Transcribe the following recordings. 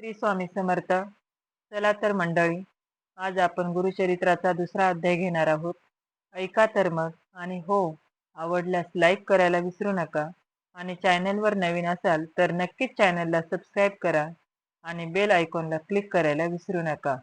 श्री स्वामी समर्थ. चला तर मंडळी आज आपण गुरुचरित्राचा दुसरा अध्याय घेणार आहोत. ऐका तर मग आणि हो आवडल्यास लाईक करायला विसरू नका आणि चॅनलवर नवीन असाल तर नक्कीच चॅनलला सबस्क्राईब करा आणि बेल आयकॉनला क्लिक करायला विसरू नका.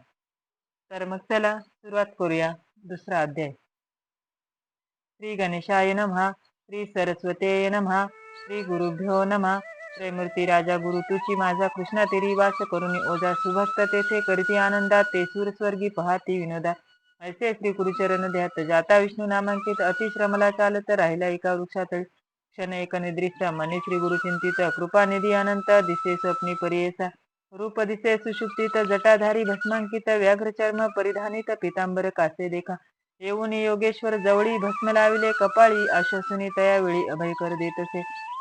तर मग चला सुरुवात करूया दुसरा अध्याय. श्री गणेशाय नमहा श्री सरस्वते नमहा श्री गुरुभ्यो नमहा त्रैमूर्ती राजा गुरु तुची माझा कृष्णा तेरी वास करून ओजा सुभक्त तेथे करती आनंदात ते स्वर्गी पहाती विनोदा. ऐसे श्री गुरुचरण ध्यात जाता विष्णू नामांकित अतिश्रमला चालत राहिला एका वृक्षात क्षण एक निदृष्ट मनी श्री गुरु चिंतित कृपा निधी अनंत दिसे स्वप्नी परियेसा. रूप दिसे सुशुक्तित जटाधारी भस्मांकित व्याघ्र चर्म परिधानित पितांबर कासे देखा. येऊन योगेश्वर जवळी भस्म लाविले कपाळी आश्वसनी तयावेळी अभय कर देतसे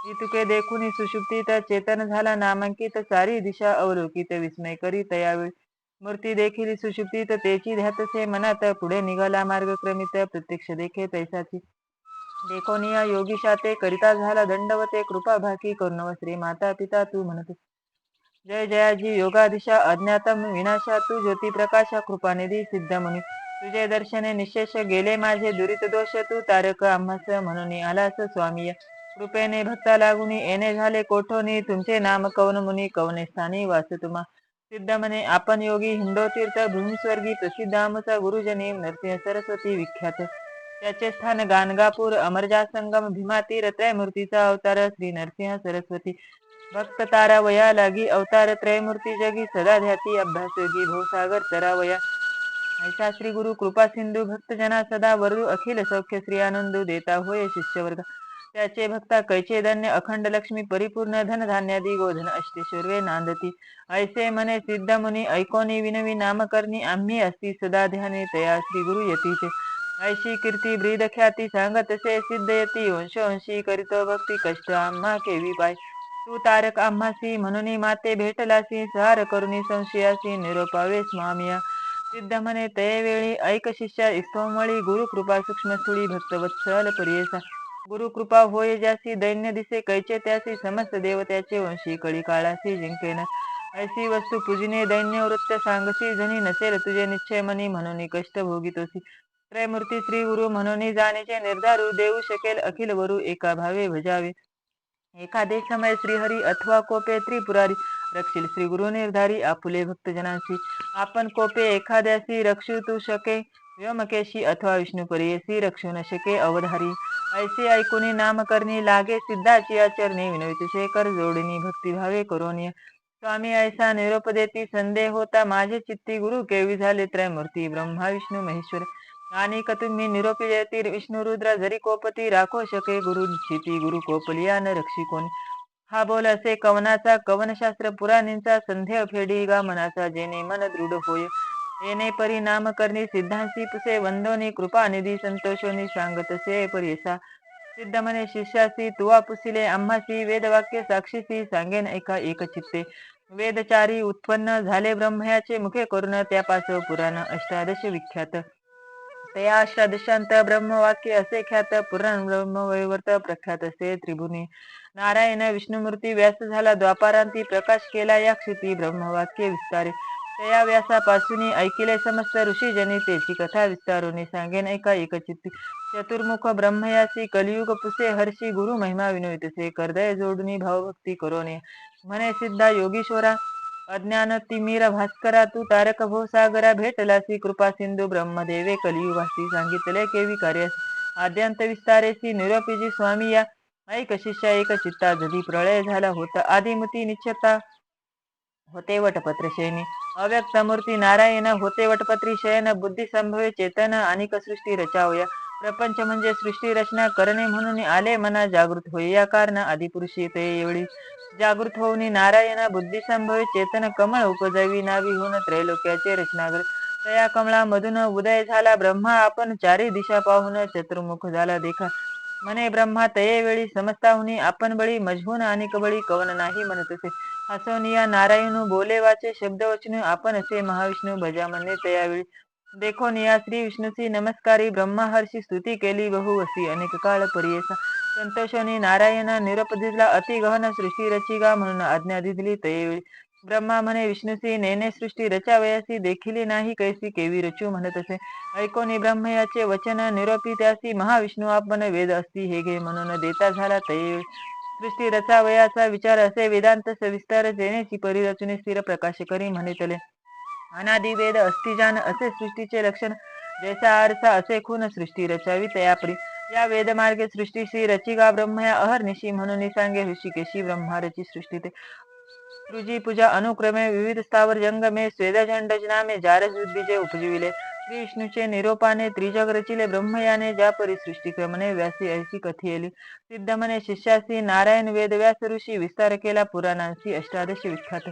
इतके देखुनी सुशुप्तीत चेतन झाला नामांकित चारी दिशा अवलोकित विस्मय करी तयावेळी. मूर्ती देखील सुशुप्तीत तेची ध्यातसे मनात पुढे निघाला मार्ग क्रमित प्रत्यक्ष देखे तैसाची देखोनिया योगीशा ते करिता झाला दंडवते कृपा भाकी करुणव श्री माता पिता तू म्हणत. जय जयाजी योगादिशा अज्ञातम विनाशा तू ज्योती प्रकाशा कृपानिधी सिद्धमुनी. तुझे दर्शने निशेष गेले माझे दुरित दोष. तू तारक आम्हास म्हणून आलास स्वामी कृपेने भक्ता लागुनी येणे झाले कोठोनी. तुमचे नाम कवन मुनी कवने स्थानी वास तुम्हा सिद्ध म्हणे आपण योगी हिंदो तीर्थ भूमिस्वर्गी प्रसिद्ध आमचा गुरुजनी नृसिंह सरस्वती विख्यात. त्याचे स्थान गाणगापूर अमरजा संगम भीमातीर त्रयमूर्तीचा अवतार श्री नरसिंह सरस्वती. भक्त तारा वया लागी अवतार त्रयमूर्ती जगी सदा ध्याती अभ्यास योगी भवसागर तरावया. ऐसा श्री गुरु कृपा सिंधू भक्तजना सदा वरू अखिल सौख्य श्री आनंदू देता होय शिष्यवर्ग। त्याचे भक्ता कैचे धन्य अखंड लक्ष्मी परिपूर्ण धन धान्यादी गोधन अष्टेश्वरवे नांदती। ऐसे मने सिद्ध मुनी ऐकोनी विनवी नामकरणी आम्ही असती सदा ध्याने तया श्री गुरु यतीचे। ऐशी कीर्ती ब्रीद ख्याती सांगत से सिद्ध यती वंशवंशी करीतो भक्ती कष्ट आम्हा केवी पाय। तू तारक आम्हासी म्हणून माते भेटलासी सहार करुणी संशयासी निरोपावे स्वामिया सिद्ध म्हणे वेळी ऐक शिष्या इस्तोमळी गुरुकृपा कृपा सूक्ष्म स्थुळी भक्तवत्सल परियसा. गुरुकृपा होय ज्यासी दैन्य दिसे कैचे त्यासी समस्त देवत्याचे वंशी कळी काळासी जिंकेन. ऐसी वस्तू पूजिने दैन्य वृत्त सांगसी जनी नसेल तुझे निश्चय मनी म्हणून कष्ट भोगितोसी. त्रयमूर्ती श्री गुरु म्हणून जाणेचे निर्धारू देऊ शकेल अखिल वरु एका भावे भजावे. एखादे समय श्रीहरी अथवा कोपे त्रिपुरारी रक्षील श्री गुरु निर्धारी आपुले भक्तजनांशी. आपण कोपे एखाद्याशी रक्षू तू शके व्योमकेशी अथवा विष्णुपरीयसी रक्षू न शके अवधारी. ऐसे ऐकुनी नामकरणी लागे सिद्धाची आचरणी विनवित शेखर जोडणी भक्तिभावे करोनी स्वामी ऐसा निरोप देती संदेह होता माझे चित्ती गुरु केवी झाले त्रयमूर्ती ब्रह्मा विष्णू महेश्वर. आणि तुम्ही निरोपी देती विष्णू रुद्र जरी कोपती राखो शके गुरु निश्चिती गुरु कोपलिया न रक्षी कोणी. हा बोल असे कवनाचा कवनशास्त्र पुराणींचा संध्या फेडी गा मनाचा जेने मन दृढ होय. येणे परिणाम करणी सिद्धांशी पुसे वंदोनी कृपा निधी संतोषोनी सांगतसे परिसा. सिद्ध मने शिष्यासी तुवा पुसिले आम्हासी वेदवाक्य साक्षीसी सांगेन एका एक चित्ते. वेदचारी उत्पन्न झाले ब्रह्मयाचे मुखे करून त्यापास पुराण अष्टादश विख्यात. तया अष्टादशांत ब्रह्मवाक्य असे ख्यात पुराण ब्रह्मवैवर्त प्रख्यात असे त्रिभुनी. नारायण विष्णुमूर्ती व्यास झाला द्वापारांती प्रकाश केला या क्षिती ब्रह्मवाक्य विस्तारे. तया व्यासापासून ऐकिले समस्त ऋषीजनी त्याची कथा विस्तारुनी सांगेन ऐका एकचित्ती. चतुर्मुख ब्रह्मयासी कलियुग पुसे हर्षी गुरु महिमा विनोयतसे करदय जोडुनी भावभक्ती करोने. म्हणे सिद्धा योगीश्वरा अज्ञान तिमीर भास्करा तू तारक भोसागरा भेटलासी कृपा सिंधू ब्रह्मदेवे कलियुगासी सांगितले केवी कार्य. आद्यांत विस्तारेसी निरोपीजी स्वामी या ऐक शिष्या एक चित्ता जधी प्रळय झाला होता आदिमती निश्चता होते वटपत्र शयनी. अव्यक्त मूर्ती नारायण होते वटपत्री शयन बुद्धी संभवे चेतन आणि सृष्टी रचावया. प्रपंच म्हणजे सृष्टी रचना करणे म्हणून आले मना जागृत होय या कारण आदिपुरुषी ते एवढी. जागृत होऊन नारायण बुद्धी संभवे चेतन कमळ उपजवी नावी होऊन त्रैलोक्याचे रचनागर तया कमळामधून उदय झाला ब्रह्मा आपण चारी दिशा पाहून चतुर्मुख झाला देखा. मने ब्रह्मा तये वेळी समजताहुनी आपण बळी मजहून आणि कबळी कवन नाही म्हणत हसवनिया नारायण बोले वाचे शब्द वचन आपण असे महाविष्णू भजा म्हणणे तयावेळी देखो निया श्री विष्णूची नमस्कारी ब्रह्माहर्षी स्तुती केली बहु असी अनेक काळ परियसा. संतोषनी नारायण निरपदिला अति गहन सृष्टी रचिगा म्हणून आज्ञा दिली तयवेळी ब्रह्मा म्हणे विष्णूसी नेने सृष्टी रचावयासी देखिली नाही कैसी केवी रचू म्हणत असे. ऐकोनी ब्रह्मयाचे वचन निरोपी त्यासी महाविष्णू आपण वेद असती. हे घे म्हणून देता झाला तय सृष्टी रचावयाचा विचार असे वेदांत सविस्तर जेनेची परिरचने स्थिर प्रकाश करी म्हणितले. अनादि वेद अस्तिजान असे सृष्टीचे लक्षण. जैसा आरसा असे खून सृष्टी रचावी तयापरी. या वेदमार्गे सृष्टीशी रचिका ब्रह्म या अहर्निशी म्हणून सांगे ऋषिकेशी ब्रह्मा रची सृष्टी ते. सृजी पूजा अनुक्रमे विविध स्थावर जंगमे स्वेदजंडजनामे जारस बुद्धीचे उपजीविले. श्री विष्णूचे निरोपाने त्रिजग रचिले ब्रह्मयाने ज्या परी सृष्टिक्रमने व्यासी ऐसी कथियली सिद्ध म्हणे शिष्यासी नारायण वेद व्यास ऋषी विस्तार केला पुराणांशी अष्टादशी विख्यात.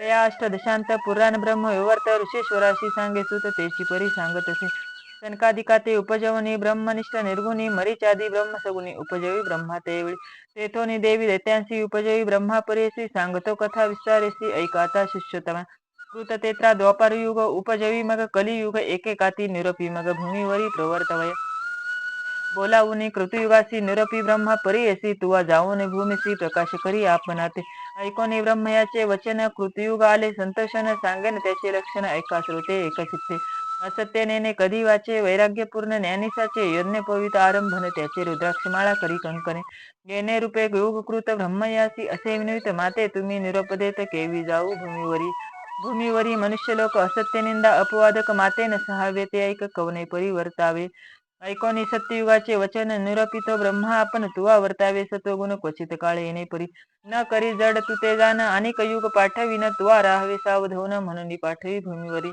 तया अष्टदशांत पुराण ब्रह्म विवर्त ऋषेश्वराशी सांगे सुत तेची परी सांगत असे. कनकादिकाते उपजवनी ब्रह्मनिष्ठ निर्गुणी मरीचादी ब्रह्म सगुणी उपजवी ब्रह्मा तेवळी तेथोनी देवी दैत्यांशी उपजवी ब्रह्मापरेसी सांगतो कथा विस्तारेसी ऐकाता शिष्योतमा. कृत तेत्रा द्वापार युग उपजवी मग कलियुग एकेकाती निरपी मग भूमीवरी प्रवर्तवय. बोलावून कृतयुगासी निरपी ब्रह्मा परियसी तुवा जाऊन भूमिसी प्रकाश करी आपणाते. ऐकोनी ब्रह्मयाचे वचन कृतयुग आले संतोषन सांगेन त्याचे लक्षण ऐका श्रोते एकचित्ते असत्यनेने कधी वाचे वैराग्यपूर्ण ज्ञानिसाचे यज्ञ पवित आरंभन त्याचे रुद्राक्षमाळा करी कंकणे. येणे रूपे योगकृत ब्रह्मयासी असे विनवित माते तुम्ही निरपदेत केवी जाऊ भूमीवरी. भूमीवरी मनुष्यलोक असत्य निंदा अपवादक मातेन सहावे ते ऐक कवने परिवर्तावे. ऐकोनी सत्ययुगाचे वचन निरपित ब्रह्मा आपण तुवा वर्तावे सत्वगुण क्वचित काळे येणे परी. न करी जड तुते ते जाण अनेक युग पाठविन तुवा राहावे सावधवून म्हणून पाठवी भूमीवरी.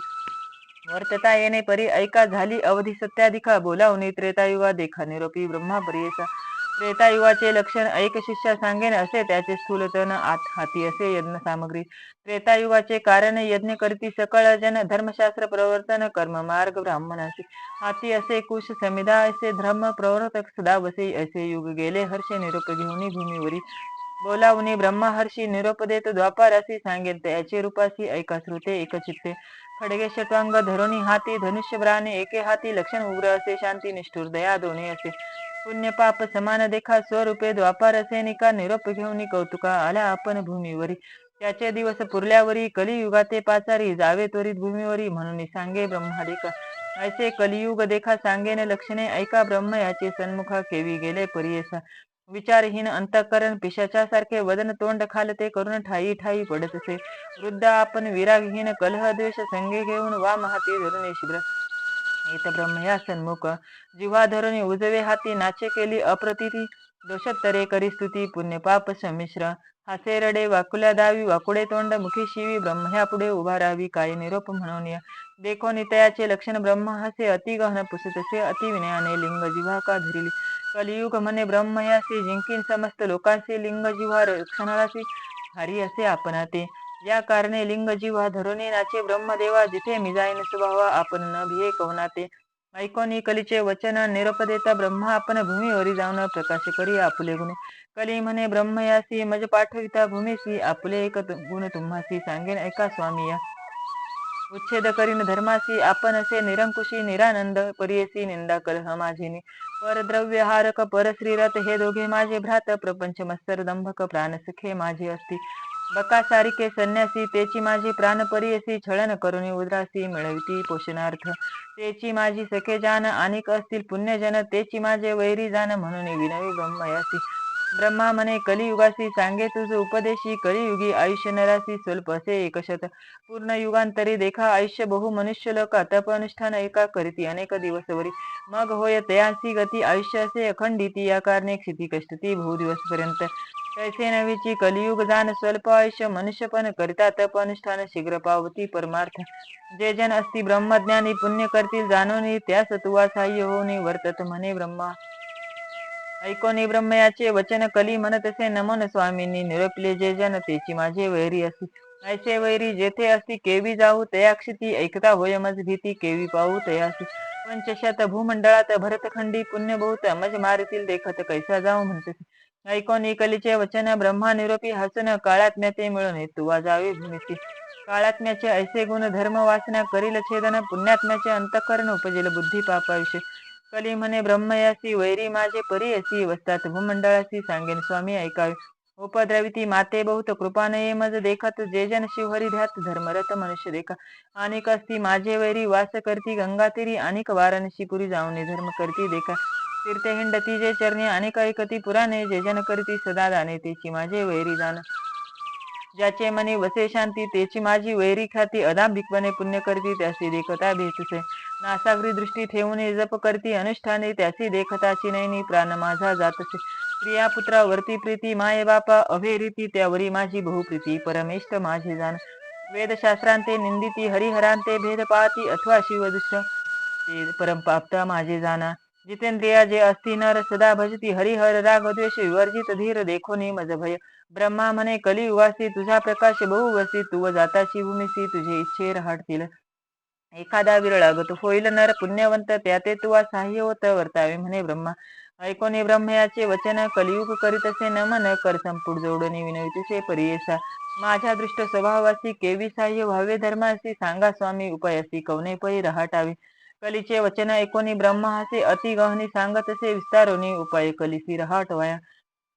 वर्तता येणे परी ऐका झाली अवधी सत्याधिका बोलावणे त्रेतायुगा देखा निरोपी ब्रह्मा परियेचा त्रेतायुगाचे लक्षण ऐक शिष्या सांगेन असे त्याचे स्थूलतन आत हाती असे यज्ञ सामग्री. त्रेतायुगाचे कारण यज्ञ करती सकळ जन धर्मशास्त्र प्रवर्तन कर्म मार्ग ब्राह्मणासी हाती असे कुश समिधा असे धर्म प्रवर्तक सदा वसे असे युग गेले हर्ष निरोप घेऊन भूमीवरी. बोलावणी ब्रह्मा हर्षी निरोप देत द्वापारासी सांगेल त्याचे रूपासी ऐका श्रुते एकचित्ते खडगे शत्वांग धरुणी हाती धनुष्यब्राने एके हाती लक्षण उग्र असे शांती निष्ठुर दया दोन्ही असे. पुण्य पाप समान देखा स्वरूपे द्वापार असे निका निरोप घेऊन कौतुका आल्या आपण भूमीवरी. त्याचे दिवस पुरल्यावरी कलियुगाते पाचारी जावे त्वरित भूमीवरी म्हणून सांगे ब्रह्मादिका. ऐसे कलियुग देखा सांगेने लक्षणे ऐका ब्रह्म याचे सन्मुखा केवी गेले परियसा. विचारहीन अंतकरण पिशाच्यासारखे वदन तोंड खाल ते करून ठाई ठाई पडत असे वृद्ध आपण विरागहीन कलह द्वेष संगे घेऊन वा महाती धरून शिब्र येत ब्रह्म सन्मुख. जिव्हा धरून उजवे हाती नाचे केली अप्रतिती. दोषत्तरे करी स्तुती पुण्य पाप संमिश्र. हासे रडे वाकुल्या दावी वाकुडे तोंड मुखी शिवी ब्रह्मया पुढे उभा राहावी काय निरोप म्हणून या. देखो नितयाचे लक्षण ब्रह्म हसे अति गहन पुसतसे अति विनयाने लिंग जिव्हा का धरिली. कलियुग म्हणे ब्रह्म जिंकीन समस्त लोकांचे लिंग जिव्हा रक्षणालासी हरी असे आपण ते या कारणे लिंग जिव्हा धरुणी नाचे ब्रह्मदेवा जिथे मिजाईन स्वभावा आपण न भिये कवनाते. ऐकोनी कलीचे वचन निरपदेता ब्रह्मा आपण भूमीवरी जाऊन प्रकाश करी आपुले गुण. कली म्हणे ब्रह्म यासी मज पाठविता भूमीसी आपले एक गुण तुम्हासी सांगेन ऐका स्वामी या उच्छेद करीन धर्मासी आपण असे निरंकुशी निरानंद परियसी निंदा कलह माझीनी परद्रव्य हारक परश्रीरथ हे दोघे माझे भ्रात प्रपंच मस्तर दंभक प्राणसखे माझे असती बकासारिके संन्यासी तेची माझी प्राणपरियसी छळन करुणी उद्रासी मिळविती पोषणार्थ. तेची माझी सखे जान अनेक असतील पुण्यजन तेची माझे वैरी जान म्हणून विनवी ब्रह्मयासी ब्रह्मा म्हणे कलियुगासी सांगे तुझ उपदेशी कलियुगी आयुष्य नरासी स्वल्प असे एकशत. पूर्ण युगांतरी देखा आयुष्य बहु मनुष्य लोक तप अनुष्ठान एका करीती अनेक दिवसवरी मग होय तयासी गती आयुष्य असे अखंडिती या कारणे क्षिती कष्टती बहु दिवस पर्यंत तैसे नवीची कलियुग जाण स्वल्प आयुष्य मनुष्य पण करिता तप अनुष्ठान शीघ्र पावती परमार्थ. जे जन असती ब्रह्मज्ञानी पुण्य करतील जाणून त्या तुवा साह्य होऊन वर्तत म्हणे ब्रह्मा. ऐकोनी ब्रह्मयाचे वचन कली म्हणत असे नमन स्वामींनी निरपले जे जन तेची माझे वैरी असी ऐसे वैरी जेथे असती केवी जाऊ तया क्षिती ऐकता होय मज भीती केवी पाहू तयासी पंचशत भूमंडळात भरतखंडी पुण्य बहुत मज मारतील देखत कैसा जाऊ म्हणते ऐकोनी कलीचे वचन ब्रह्मा निरोपी हसन काळात्म्याचे मिळून तुवा जावे भूमिती काळात्म्याचे ऐसे गुण धर्म वासना करील छेदन पुण्यात्म्याचे अंतकरण उपजेल बुद्धी पापाविषयी कली म्हणे ब्रह्मयासी वैरी माझे परी असी वसतात. भूमंडळासी सांगेन स्वामी ऐकावे. उपद्रविती माते बहुत कृपानये मज देखत जे जन शिवहरी ध्यात धर्मरत मनुष्य देखा. अनेक असती माझे वैरी वास करती गंगातीरी अनेक वाराणसी पुरी जाऊन धर्म करती देखा. तीर्थे हिंडती जे चरणी अनेक ऐकती पुराणे जे जन करती सदा दाने तेची माझे वैरी जाण ज्याचे मनी वसे शांती तेची माझी वैरी ख्याती अदांभिकपणे पुण्य करती त्यासी देखता भेटसे. नासागरी दृष्टी ठेवून जप करती अनुष्ठाने त्यासी देखताची नैनी प्राण माझा जातसे प्रिया पुत्रावरती प्रीती माय बापा अभेरीती त्यावरी माझी बहुप्रीती परमेष्ट माझे जाण वेदशास्त्रांते निंदिती हरिहरांते भेद पाहती अथवा शिवदुष्ट. ते परमपाप्ता माझे जाणा जितेंद्रिया जे असती नर सदा भजती हरिहर राग द्वेष विवर्जित धीर देखोनी मज भय ब्रह्मा म्हणे कली उवासी तुझा प्रकाश बहु वसी तू जाताची भूमिसी तुझे इच्छे रहाटतील एखादा विरळ अगत होईल नर पुण्यवंत त्याते तुवा साह्य होत वर्तावे म्हणे ब्रह्मा. ऐकोने ब्रह्मयाचे वचन कलियुग करीत करीतसे नमन कर संपुट जोडणे विनवितसे परियेसा. माझ्या दृष्ट स्वभावासी केवी साह्य व्हावे धर्मासी सांगा स्वामी उपायासी कवने परी रहाटावे. कलीचे वचन ऐकोनी ब्रह्मासे अति गहनी सांगतसे विस्तारोनी उपाय कलिसी रहाटवाया.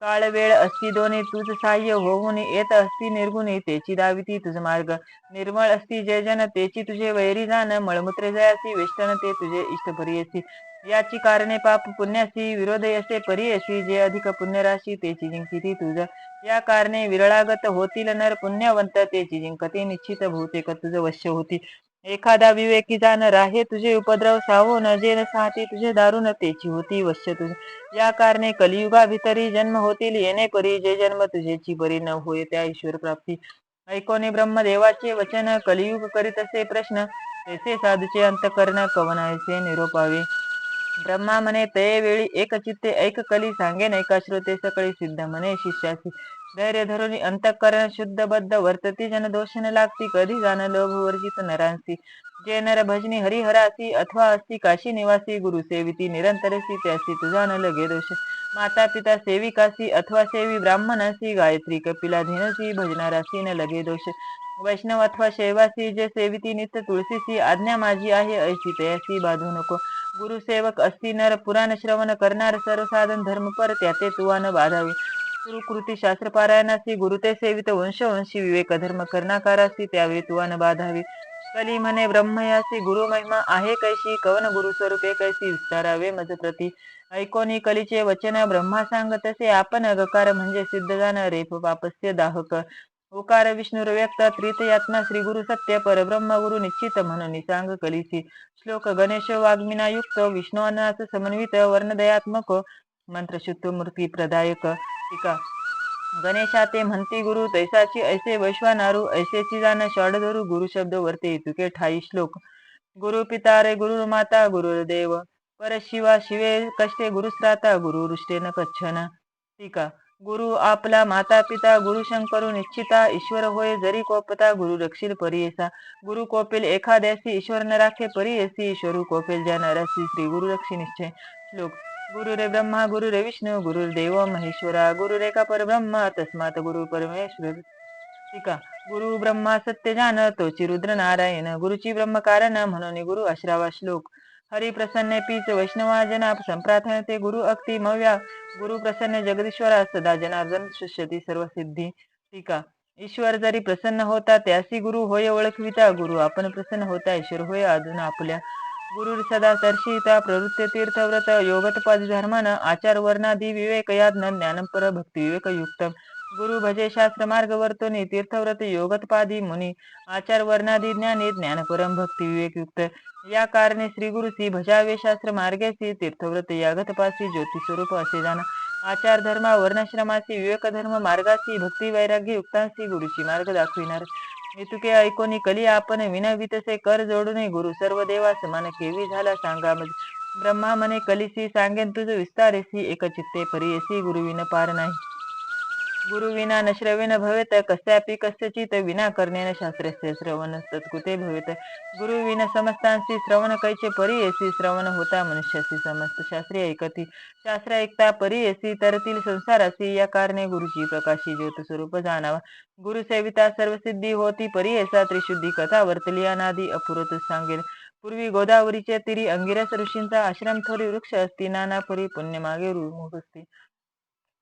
काळ वेळ असती दोन्ही तुझ साह्य होऊन येत असती निर्गुणी तेची दाविती तुझ मार्ग. निर्मळ असती जय जन तेची तुझे वैरी जाण. मळमूत्रे जयासी वेष्टन ते तुझे इष्ट परियसी याची कारणे पाप पुण्यासी विरोध असे परी अशी जे अधिक पुण्यराशी तेची जिंकती ती तुझ. या कारणे विरळागत होतील नर पुण्यवंत. तेची जिंकती निश्चित बहुतेक तुझ वश्य होती. एखादा विवेकी जाण राहे तुझे उपद्रव सावो न जे न साहते तुझे दारुण तेची होती वश्य तुझे. या कारणे कलियुगा भितरी जन्म होतील येणे परी जे जन्म तुझेची परी न होय त्या ईश्वर प्राप्ती. ऐकोने ब्रह्मदेवाचे वचन कलियुग करीत असे प्रश्न तेसे साधूचे अंतकरण कवनायचे निरोपावे ब्रह्मा म्हणे ते वेळी एक चित्ते ऐक कली सांगेन ऐका श्रोते सकळी सिद्ध म्हणे शिष्यासी धैर्य धरून अंतकरण शुद्ध बद्ध वर्तती जन दोष न लागती कधी जाण लोभ वर्जित नरांसी जे नर भजनी हरिहरासी अथवा असती काशी निवासी गुरु सेविती निरंतरसी त्यासी तुझा न लगे दोष माता पिता सेविकासी अथवा सेवी ब्राह्मणासी गायत्री कपिला धीनसी भजनारासी न लगे दोष वैष्णव अथवा शैवासी जे सेविती नित्य तुळशीची आज्ञा माझी आहे ऐशी तयासी बाधू नको. गुरुसेवक असती नर पुराण श्रवण करणार सर्वसाधन धर्मपर त्याते तुवा न बाधावे. सुकृती शास्त्रपारायणासी गुरुते सेवित वंशवंशी विवेक धर्म करणाकारासी त्यावेळी तुवा न बाधावे. कली म्हणे ब्रह्मयासी गुरु महिमा आहे कैशी कवन गुरु स्वरूपे कैसी? विस्तारावे मज प्रती ऐकोनी कलीचे वचन ब्रह्मा सांग तसे आपण गकार म्हणजे सिद्ध जाण रेप पापस्य दाहक. ओकार विष्णुर व्यक्त त्रितयात्मा श्री गुरु सत्य परब्रह्म गुरु निश्चित म्हणून सांग कलिसी. श्लोक गणेश वाग्मिना युक्त विष्णू अन्नाच समन्वित वर्णदयात्मक मंत्र शुद्ध मूर्ती प्रदायक. टीका. गणेशा ते म्हणती गुरु तैसाची ऐसे वैश्वानारू ऐसेची जाण षडधरू गुरु शब्द वर्ते तुके ठाई श्लोक. गुरु पिता रे गुरु माता गुरुदेव परशिवा शिवे कष्टे गुरुस्राता गुरु रुष्टेन कच्छन. टीका. गुरु आपला माता पिता गुरु शंकरू निश्चिता ईश्वर होय जरी कोपता गुरु रक्षील परियेसा गुरु कोपेल एखाद्यासी ईश्वर न राखे परियसी ईश्वरू कोपेल ज्या नरसी श्री गुरु रक्षी निश्चय. श्लोक. गुरु रे ब्रह्मा गुरु रे विष्णू गुरु देव महेश्वरा गुरु रेखा परब्रह्मा तस्मात गुरु परमेश्वर. टीका. गुरु ब्रह्मा सत्य जान तोची रुद्र नारायण गुरुची ब्रह्म कारण म्हणून गुरु अश्रावा श्लोक. हरिप्रसन्न पीच वैष्णवा जना संप्रार्थनते गुरु अक्ती मव्या. गुरु प्रसन्न जगदीश्वरा सदा जनार्दन शिष्यती सर्व सिद्धी टीका. ईश्वर जरी प्रसन्न होता त्यासी गुरु होय ओळखविता. गुरु आपण प्रसन्न होता ईश्वर होय अजून आपल्या. गुरु सदा दर्शिता प्रवृत्ती तीर्थव्रत योगतपाद धर्मान आचार वर्णादि विवेक याज्ञ ज्ञानपर भक्ती विवेक युक्त गुरु भजे शास्त्र मार्ग वर्तनी तीर्थव्रत योगतपादी मुनी आचार वर्णादी ज्ञानी परम भक्ती विवेक युक्त या कारणे श्री गुरुसी भजावे शास्त्र मार्गेसी तीर्थव्रत यागतपासी ज्योती स्वरूप असे जाणा. आचार धर्मा वर्णाश्रमासी विवेक धर्म मार्गासी भक्ती वैराग्य युक्तांसी गुरुची मार्ग दाखविणार. हेतुके ऐकोनी कली आपण विनवितसे कर जोडून गुरु सर्व देवा समान केवी झाला सांगा ब्रह्मा मने कलिसी सांगेन तुझ विस्तारेसी एक चित्ते परियसी गुरुविन पार नाही. गुरुविना न श्रवेन भवेत कस्यापि कस्यचित विना कर्णेन शास्त्रस्य श्रवण तत्कुते भवेत। गुरुविन समस्तांशी श्रवण कैचे परियेसी श्रवण होता मनुष्याशी समस्त शास्त्री ऐकती। शास्त्र ऐकता परियेसी तरतील संसारासी या कारणे गुरुची प्रकाशी ज्योत स्वरूप जाणावा गुरु सेविता सर्वसिद्धी होती परियेसा त्रिशुद्धी कथा वर्तली अनादी अपुरत सांगेल पूर्वी गोदावरीच्या तिरी अंगिरस ऋषींचा आश्रम थोडी वृक्ष असती नाना परी पुण्य मागे असती।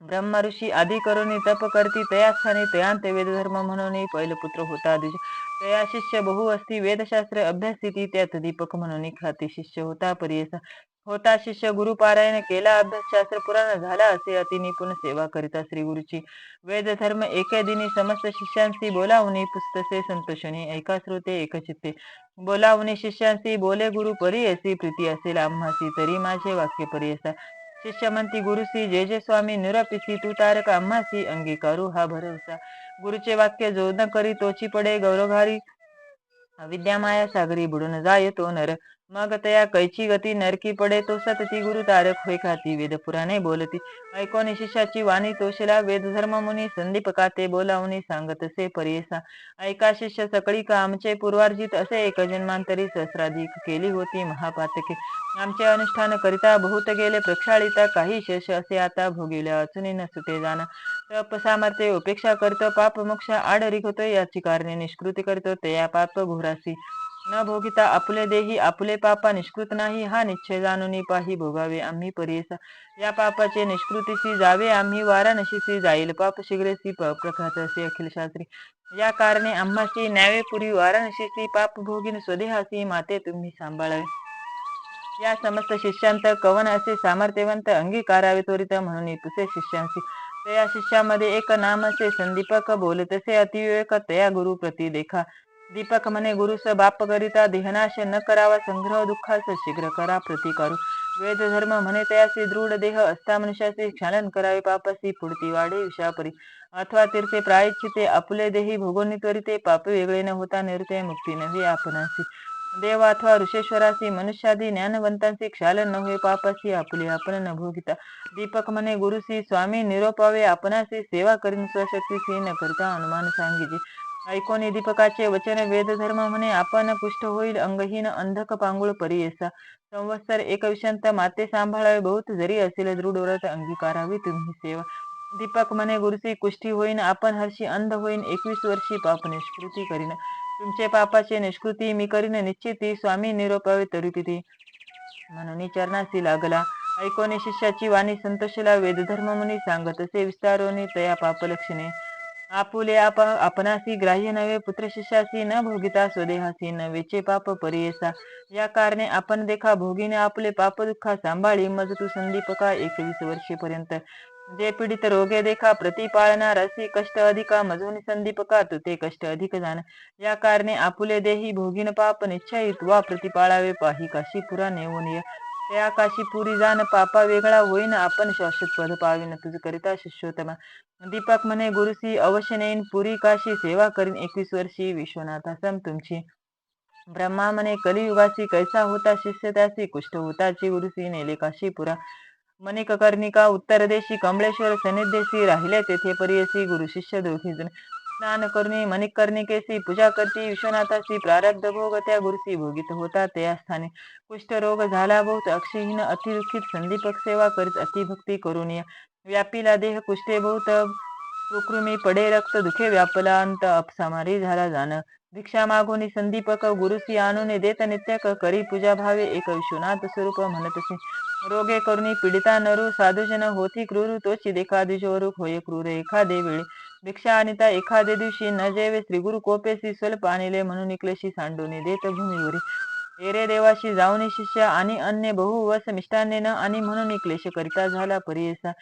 ब्रह्म ऋषी आदी करुणी तप करती तया स्थानी तयांत वेदधर्म म्हणून पहिल पुत्र होता द्विज तया शिष्य बहु असती वेदशास्त्र अभ्यासिती त्यात दीपक म्हणून खाती शिष्य होता परियसा. होता शिष्य गुरुपारायण केला अभ्यास शास्त्र पुराण झाला असे अति निपुण सेवा करिता श्री गुरुची वेद धर्म एके दिनी समस्त शिष्यांशी बोलावणी पुस्तसे संतोषणी ऐका श्रोते एकचित्ते बोलावणी शिष्यांशी बोले गुरु परी असी प्रीती असेल आम्हासी तरी माझे वाक्य परी असा शिष्यमंती गुरुसी जे जे स्वामी निरपिसी तू तारक आम्हासी अंगीकारू हा भरवसा गुरुचे वाक्य जो न करी तोची पडे गौरवघारी विद्यामाया सागरी बुडून जाय तो नर. मग तया कैची गती नरकी पडे तो सतती गुरु तारक होय खाती. वेद पुराणे बोलती ऐकोनी शिष्याची वाणी तोशिला. वेद धर्म मुनी संदीप काते बोलावणी सांगत सांगतसे परियसा. ऐका शिष्य सकळी का आमचे पूर्वार्जित असे एक जन्मांतरी सहस्राधिक केली होती महापातके. आमचे अनुष्ठान करिता बहुत गेले प्रक्षाळिता काही शेष असे आता भोगिले. अचुनी न सुटे जाणं. तप सामर्थ्य उपेक्षा करतो पाप मोक्ष आड होतो याची कारणे निष्कृती करतो तया पाप घोरासी. न भोगिता आपले देही आपले पापा निष्कृत नाही हा निश्चय जाणून पाही भोगावे आम्ही परीसा. या पापाचे निष्कृतीशी जावे आम्ही वाराणशीशी जाईल. पाप शिग्रेसी प्रख्यात असे अखिल शास्त्री. या कारणे आम्हाशी न्यावेपुरी वाराणशीची पाप भोगीन स्वदेहासी माते तुम्ही सांभाळावे. या समस्त शिष्यांत कवन असे सामर्थ्यवंत अंगीकारावे त्वरित म्हणून तुसे शिष्यांशी. तया शिष्यामध्ये एक नाम असे संदीपक बोलतसे अतिविवेक तया गुरु प्रती देखा. दीपक मने गुरुस बाप करिता देहनाश न करावा संग्रह दुःखास शीघ्र करा प्रतिकारू वेद धर्म म्हणे तयासी दृढ देह असता मनुष्याचे क्षालन करावे पापसी पुढती वाढे विषापरी. अथवा तीर्थे प्रायचिते आपले देही भोगोनी त्वरिते पाप वेगळे न होता निवृत्ते मुक्ती नव्हे आपणासी. देव अथवा ऋषेश्वरासी मनुष्यादी ज्ञानवंतांची क्षालन न होय पापासी आपली आपण न भोगिता. दीपक मने गुरुसी स्वामी निरोपावे आपणासी सेवा करीन स्वशक्तीसी न करता अनुमान सांगिजे ऐकोने दीपकाचे वचन वेद धर्म म्हणे आपण पुष्ट होईल अंगहीन अंधक पांगुळ परियेसा. संवत्सर एकविशांत माते सांभाळावे बहुत जरी असेल दृढ व्रत अंगीकारावी तुम्ही सेवा. दीपक म्हणे गुरुसी कुष्ठी होईन आपण हर्षी अंध होईन एकवीस वर्षी पाप निष्कृती करीन. तुमचे पापाचे निष्कृती मी करीन निश्चिती स्वामी निरोपावे तरुपिती म्हणून चरणासी लागला. ऐकोने शिष्याची वाणी संतोषला वेदधर्म मुनी सांगत असे विस्तारोनी तया पापलक्षणे. आपुले आप आपणासी ग्राह्य नव्हे पुत्र शिष्यासी न भोगिता स्वदेहासी न वेचे पाप परियसा. या कारणे आपण देखा भोगीने आपले पाप दुःखा सांभाळी मज तू संदीपका एकवीस वर्षेपर्यंत. जे पीडित रोगे देखा प्रतिपाळणार रसी कष्ट अधिका मजून संदीपका तू ते कष्ट अधिक जाण. या कारणे आपुले देही भोगीन पाप निश्चयित वा प्रतिपाळावे पाही काशी पुरा नेऊन त्या काशी पुरी जाण पापा वेगळा होईन आपण शाश्वत पद पाविन. तुझ करिता शिष्योत्तमा. दीपक म्हणे गुरुसी अवश्य नेईन. पुरी काशी सेवा करीन. एकवीस वर्षी विश्वनाथासम तुमची. ब्रह्मा म्हणे कलियुगासी कैसा होता शिष्य त्यासी कुष्ठ होताची गुरुसी नेले काशी पुरा. मनिक उत्तर देशी कमळेश्वर सनिदेशी राहिले तेथे परियसी गुरु शिष्य दोघी जण. स्नान करुणी मनिक कर्णिकेसी पूजा करती विश्वनाथाची प्रारब्ध भोग त्या गुरुसी भोगीत होता त्या स्थानी कुष्ठरोग झाला बहुत अक्षहीन अतिदुखित संदीपक सेवा करीत अतिभक्ती करून व्यापीला देह कुष्ठे बहुत कृकृमी पडे रक्त दुखे व्यापला अंत अपसामारी झाला जाण भिक्षा मागोनी संदीपक गुरुसी आणून देत नित्यक करी पूजा भावे एक विश्वनाथ स्वरूप म्हणत असे रोगे करुणी पीडिता नरू साधुजन होती क्रूर तोची देखा दिजोरूप होय क्रूर एखादे वेळी भिक्षा आणिता एखादे दिवशी न जेवे श्रीगुरु कोपेसी स्वल्प आणले म्हणून निकलेशी सांडून देत भूमीवरी. एरे देवाशी जाऊन शिष्य आणि अन्य बहुवस मिष्टाने न आणि म्हणून क्लेश करिता झाला परियसा.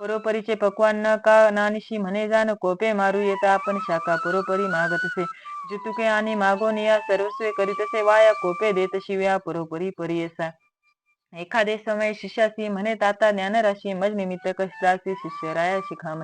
परोपरीचे पक्वान न का नानिशी म्हणे जाण कोपे मारू येता आपण शाखा परोपरी मागतसे. जितुके आणि मागोनिया सर्वस्वे करीतसे वाया कोपे देत शिव्या परोपरी परियसा. एखादे समय शिष्यासी म्हणे ताता ज्ञानराशी मज निमित्त कष्टासी शिष्य राया शिखा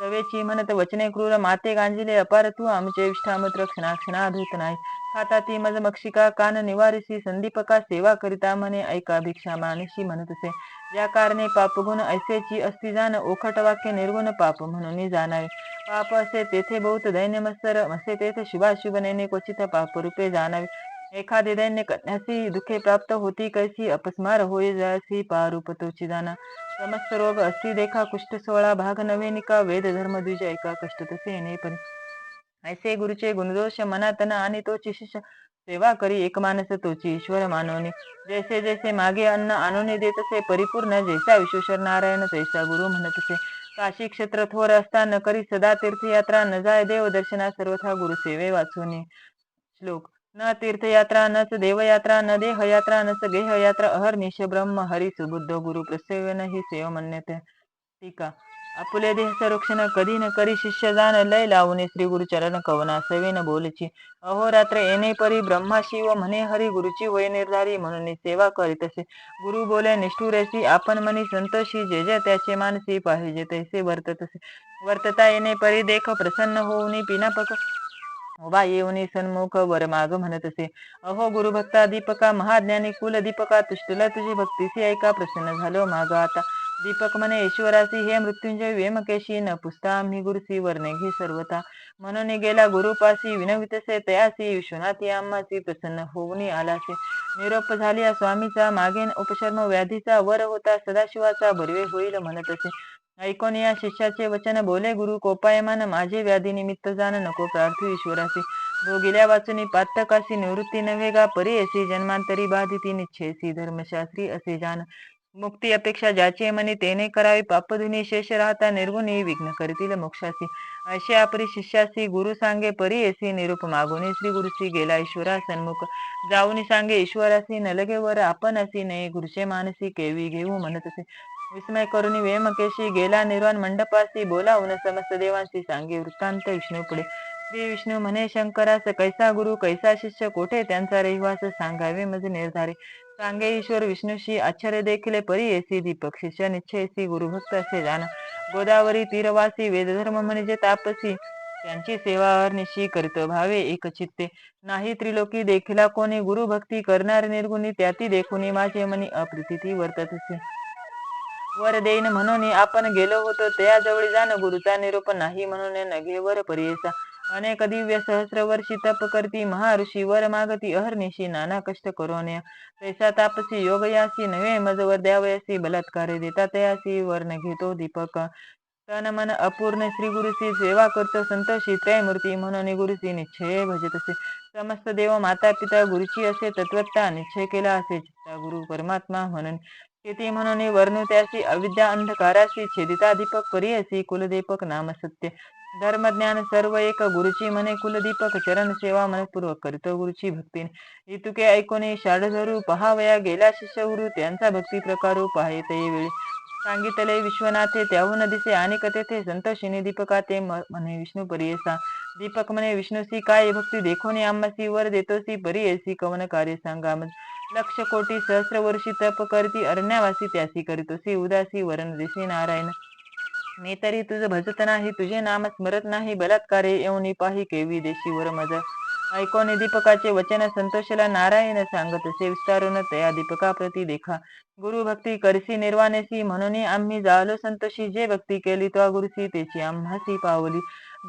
तवेची म्हणत वचने क्रूर माते गांजिले अपार तू आमचे विष्ठामत्र क्षणा क्षणाधूत नाही. खाता ती मज मक्षिका कान निवारिसी संदीपका सेवा करिता म्हणे ऐका भिक्षा मानिशी म्हणतसे. या कारणे पापगुण ऐसेची असती जाण ओखट वाक्य निर्गुण पाप म्हणून जाणावे. पाप असे तेथे बहुत दैन्यमत्सर असे तेथे शुभाशुभ नेने क्वचित पाप रूपे जाणावे. एखादे दैन्य कन्यासी दुःखे प्राप्त होती कैसी अपस्मार होई जासी पारूप तोची जाणा. समस्त रोग देखा कुष्ठ सोळा भाग नवे निका वेद धर्म द्विज ऐका कष्ट तसे येणे पण. ऐसे गुरुचे गुणदोष मनातन आणि तो शिष्य सेवा करी एक मानस तोची ईश्वर मानवने जैसे जैसे मागे अन्न आणून देतसे परिपूर्ण जैसा विश्वेश्वर नारायण तैसा गुरु म्हणत असे काशी क्षेत्र थोर असता न करी सदा तीर्थयात्रा न जाय देव दर्शना सर्वथा गुरुसेवे वाचून. श्लोक. न तीर्थयात्रा नच देवयात्रा न देहयात्रा नच गेहयात्रा अहर्निश ब्रह्म हरी सुबुद्ध गुरु प्रसेवन ही सेव मन्यते. टीका. आपुले देह संरक्षण कधी न करी शिष्य जाण लय लावणे श्री गुरुचरण कवना सवेन बोलची. अहोरात्र येणे परी ब्रह्मा शिव म्हणे हरी गुरुची होय निर्धारी म्हणून सेवा करीतसे गुरु बोले निष्ठुरेसी आपण मनी संतोषी जे जे त्याचे मानसी पाहिजे तैसे वर्ततसे वर्तता येणे परी देख प्रसन्न होऊनी पिनापक हो उभा येऊन सन्मुख वर माग म्हणतसे अहो गुरुभक्ता दीपका महाज्ञानी कुल दीपका तुष्टला तुझी भक्तीसी ऐका प्रसन्न झालो माग आता. दीपक म्हणे ईश्वरासी हे मृत्युंजय वेमकेशी न पुस्ता आम्ही गुरुसी वर्णे घे सर्वता म्हणून गेला गुरुपासी विनवितसे तयासी विश्वनाथी आम्हासी प्रसन्न होऊन आलासे. निरोप झाली स्वामीचा मागेन उपशर्म व्याधीचा वर होता सदाशिवाचा बरवे होईल म्हणत असे. ऐकून या शिष्याचे वचन बोले गुरु कोपायमान माझे व्याधी निमित्त जाण नको प्रार्थू ईश्वरासी भोगिल्या वाचुनी पातकाशी निवृत्ती नव्हे गा परी असी जन्मांतरी बाधिती निच्छेसी धर्मशास्त्री असे जाण. मुक्ती अपेक्षा ज्याचे मनी तेने करावी पापधुनी शेष राहता निर्गुणी विघ्न करतील मोक्षासी असे आपली शिष्यासी गुरु सांगे परी एसी निरूप मागुनी श्री गुरुची गेला ईश्वरा सन्मुख. जाऊनी सांगे ईश्वरासी नलगे वर आपण असी नये गुरुचे मानसी केवी घेऊ म्हणत असे. विस्मय करून वेमकेशी गेला निर्वाण मंडपासी बोलावून समस्त देवांशी सांगे वृत्तांत विष्णू पुढे. श्री विष्णू म्हणे शंकरास कैसा गुरु कैसा शिष्य कोठे त्यांचा रहिवास सांगावे मज निर्धारे. सांगे ईश्वर विष्णूशी आश्चर्य देखील परी येसी दीपक. शिष्य निश्चयसी गुरुभक्त असे जाण. गोदावरी तीरवासी वेदधर्म म्हणजे तापसी. त्यांची सेवा निशी करत भावे एक चित्ते. नाही त्रिलोकी देखिला कोणी गुरुभक्ती करणार निर्गुणी त्याती देखुनी माझे मनी अप्रिती वर्ततसे वर देईन म्हणून आपण गेलो होतो जवळ जाण गुरुचा निरोप नाही म्हणून नगे वर परियसा. अनेक दिव्य सहस्र वर्षी तप करती महाऋषी वर मागती अहर्निशी नाना कष्ट करून तैसा तापसी योग यासी नवे मजवर द्यावयासी बलात्कार देता तयासी वर्ण घेतो दीपक. तन मन अपूर्ण श्री गुरुसी सेवा करतो संतोषी त्रयमूर्ती म्हणून गुरुसी निश्चय भजत असे. समस्त देव माता पिता गुरुची असे तत्वत्ता निश्चय केला असे चित्ता गुरु परमात्मा म्हणून. किती म्हणून वर्णू त्याशी अविद्या अंधकाराशी छेदिता दीपक परी असी कुलदीपक नाम सत्य धर्मज्ञान सर्व एक गुरुची मने कुलदीपक चरण सेवा मनपूर्वक करतो गुरुची भक्ती इतुके ऐकोने धरू पहावया गेला शिष्य गुरु त्यांचा भक्ती प्रकारू पाहते वेळी. सांगितले विश्वनाथे त्याहून दिसे आणि तेथे संतोषिनी दीपका ते म्हणे विष्णू परियसा. दीपक म्हणे विष्णूसी काय भक्ती देखोने आम्हासी वर देतोसी परियसी कवन कार्य सांगा लक्ष कोटी सहस्र वर्षी तप करती अरण्यावासी त्यासी करीतोसी उदासी वरण दिसी नारायण. मी तरी तुझ भजत नाही तुझे नाम स्मरत नाही बलात्कारे येऊन पाही केवी देशी वर मज. ऐकोने दीपकाचे वचन संतोषला नारायण सांगत असे विस्तारून तया दीपकाप्रती देखा. गुरु भक्ती करसी निर्वाणेसी म्हणून आम्ही जालो संतोषी जे भक्ती केली तो गुरुसी त्याची आम्हासी पावली.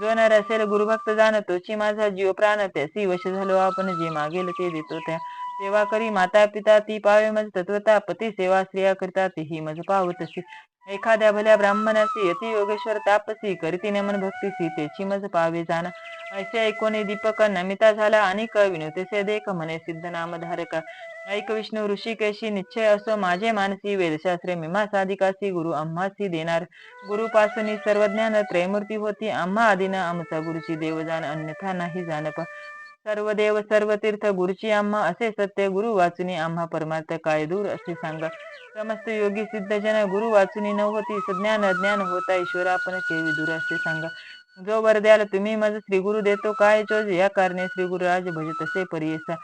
जो नर असेल गुरुभक्त जाण तोची माझा जीव प्राण त्यासी वश झालो आपण जे मागेल ते देतो त्या. सेवा करी माता पिता ती पावे मज तत्वता पती सेवा स्त्रिया करता तीही मज पावतशी एखाद्या भल्या ब्राह्मणाची यती योगेश्वर तापसी करीती नमन भक्तीसी सीतेची मज पावे जाण ऐसे ऐकोने दीपक नमिता झाला आणि विनोतेसे देख म्हणे सिद्ध नाम नामधारका ऐक विष्णू ऋषिकेशी निश्चय असो माझे मानसी वेदशास्त्रे मीमा साधिकासी गुरु आम्हासी देणार गुरुपासनी सर्वज्ञान त्रैमूर्ती होती आम्हा आदिना आमचा गुरुची देव जाण अन्यथा नाही जाणप सर्व देव सर्व तीर्थ गुरुची आम्हा असे सत्य गुरु वाचुनी आम्हा परमार्थ काय दूर असे सांगा. समस्त योगी सिद्ध जन गुरु वाचुनी न होती सज्ञान अज्ञान होता ईश्वर आपण केवी दूर असे सांगा. जो वर द्याल तुम्ही मज श्री गुरु देतो काय चोज या कारणे श्री गुरुराज भजत असे परियसा.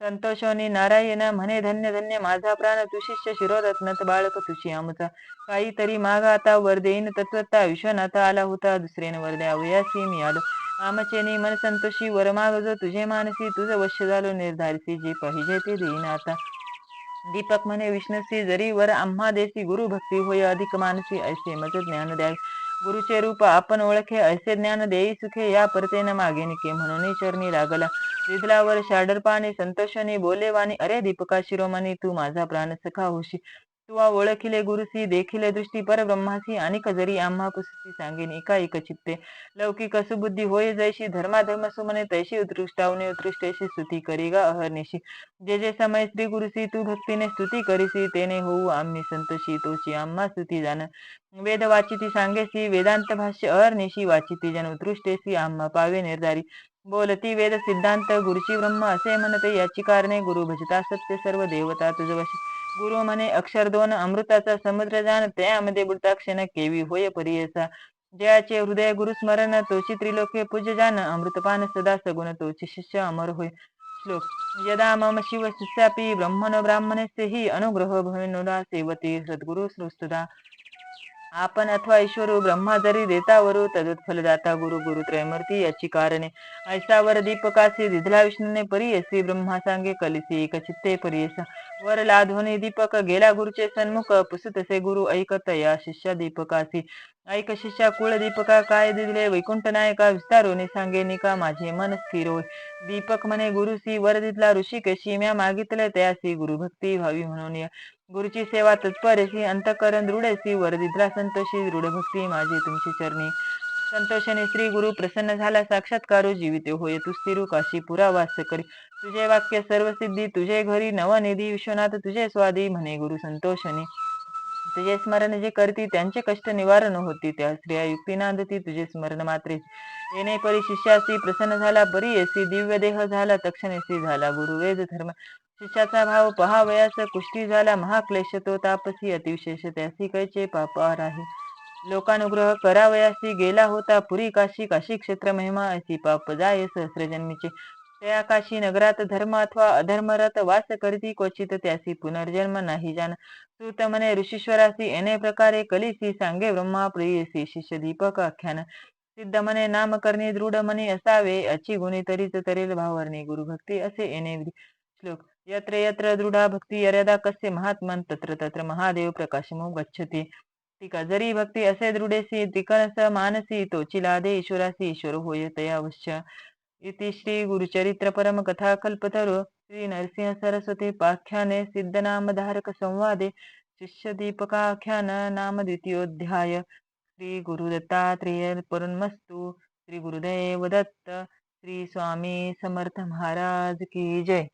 संतोषोनी नारायण म्हणे धन्य धन्य माझा प्राण तु शिष्य शिरोरत्न बाळक तुशी आमचा. काहीतरी मागा आता वर देईन तत्वता विश्वनाथ आला होता दुसरेन वर द्यावयासी मी आलो. कामचेनी मन संतोषी वर माग जो तुझे मानसी तुझं वश्य झालो निर्धारसी जे पाहिजे ते देईन आता. दीपक म्हणे विष्णुसी जरी वर आम्हा देसी गुरु भक्ती होय अधिक मानसी ऐसे मज ज्ञान द्याय गुरुचे रूप आपण ओळखे ऐसे ज्ञान देई सुखे या परतेन मागे निके म्हणून चरणी लागला. रिधलावर शाडरपाणी संतोषणी बोले वाणी अरे दीपका शिरोमणी तू माझा प्राण सखा होशी. तुवा ओळखिले गुरुसी देखिले दृष्टी परब्रह्मासी आणि जरी आम्हा पुसती सांगेन एका एक चित्ते. लौकिक सुबुद्धी होय जैशी धर्माधर्म सुमने तैशी उत्कृष्टावने उत्कृष्टेशी स्तुती करी गा अहर्निशी. जे जे समय श्री गुरुसी तू भक्तीने स्तुती करीसी तेने होऊ आम्ही संतोषी तोची आम्हा स्तुती जाण वेद वाचिती सांगेसी वेदांत भाष्य अहर्निशी वाचिती जन उत्कृष्टेसी आम्हा पावे निर्धारी. बोलती वेद सिद्धांत गुरुची ब्रह्म असे म्हणते याची कारणे गुरु भजता सत्य सर्व देवता तुझ गुरु म्हणे अक्षर दोन अमृताचा समुद्र जाण त्यामध्ये बुटाक्षण केवी होय परियसा. जयाचे हृदय गुरुस्मरण तोची त्रिलोके पूज जान. अमृतपान सदा सगुण तोची शिष्य अमर होय. श्लोक. यदा मम शिव शिष्यापी ब्रह्मण ब्राह्मणस्य हि अनुग्रह भविनुरा सेवते सद्गुरु सुस्तुदा आपण अथवा ईश्वरू ब्रह्मा जरी देतावरू तदुत्फल दाता गुरु गुरु त्रयमूर्ती याची कारणे. ऐसावर दीपकासी दिधला विष्णूने परियसी ब्रह्मा सांगे कलिसी एक चित्ते परियसा. वर लाधोनी दीपक गेला गुरुचे सन्मुख पुसतसे गुरु ऐकत या शिष्या दीपकासी ऐक शिष्या कुळ दीपका काय दिले? वैकुंठ नायका विस्तारून सांगे निका माझे मन स्थिर होय. दीपक म्हणे गुरुसी वर दिदला ऋषिकेशी म्या मागितले गुरु गुरुभक्ती व्हावी म्हणून या. गुरुची सेवा तत्परेसी अंतकरण दृढेसी वर दिदला संतशी दृढ भक्ती माझी तुमची चरणी. संतोषाने श्री गुरु प्रसन्न झाला. साक्षात्कारो जीविते होय. तू काशी पुरा वास करी. तुझे वाक्य सर्वसिद्धी तुझे घरी नवनिधी विश्वनाथ तुझे स्वादी म्हणे गुरु संतोषणी तुझे स्मरण जे करती त्यांचे कष्ट निवारण होती. त्या स्त्रिया युक्ती तुझे स्मरण मात्रे. येणे परी शिष्यासी प्रसन्न झाला परी येसी. दिव्य देह झाला तक्षणेसी झाला गुरु. वेद धर्म. शिष्याचा भाव पहावयास कुष्टी झाला. महाक्लेश तो तापसी. अतिविशेष त्यासी कैचे पापार आहे लोकानुग्रह करावयासी गेला होता. पुरी काशी काशी क्षेत्र महिमा अशी पाप जाय सहस्रजन्मीचे त्या काशी नगरात धर्म अथवा अधर्मरत वास करती क्वचित त्यासी पुनर्जन्म नाही जाण. सूत म्हणे ऋषीश्वरासी एने प्रकारे कलिसी सांगे ब्रह्मा प्रियसी शिष्य दीपक आख्यान. सिद्ध मने नाम करणे दृढ मने असावे. अची गुणी तरीच तरेल भावर्णी गुरुभक्ती असे येणे श्लोक यत्र यत्र दृढा भक्ती यर्यादा कस्य महात्मन तत्र तत्र महादेव प्रकाशमो गच्छती. टीका जरी भक्ती असे दृढेसी तिकनस मानसी तोची लादे ईश्वरासी ईश्वर होय तयावश्य इति श्री गुरुचरित्र परम कथा कल्पतरु श्री नरसिंह सरस्वती पाख्याने सिद्धनामधारक संवादे शिष्य दीपकाख्यान नाम द्वितीयोध्याय। श्री गुरुदत्तात्रेय परुन्मस्तु श्री गुरुदेव दत्त श्री स्वामी समर्थ महाराज की जय।